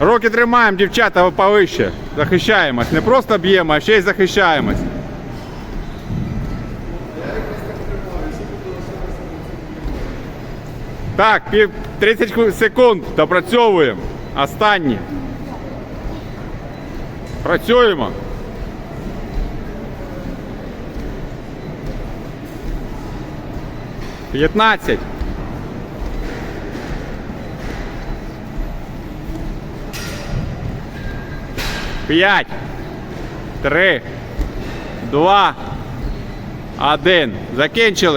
Руки тримаємо, дівчата, повище. Захищаємось. Не просто б'ємо, а ще й захищаємось. Так, пів 30 секунд. Допрацьовуємо. Останні. Працюємо. П'ятнадцять. П'ять. Три. Два. Один. Закінчили.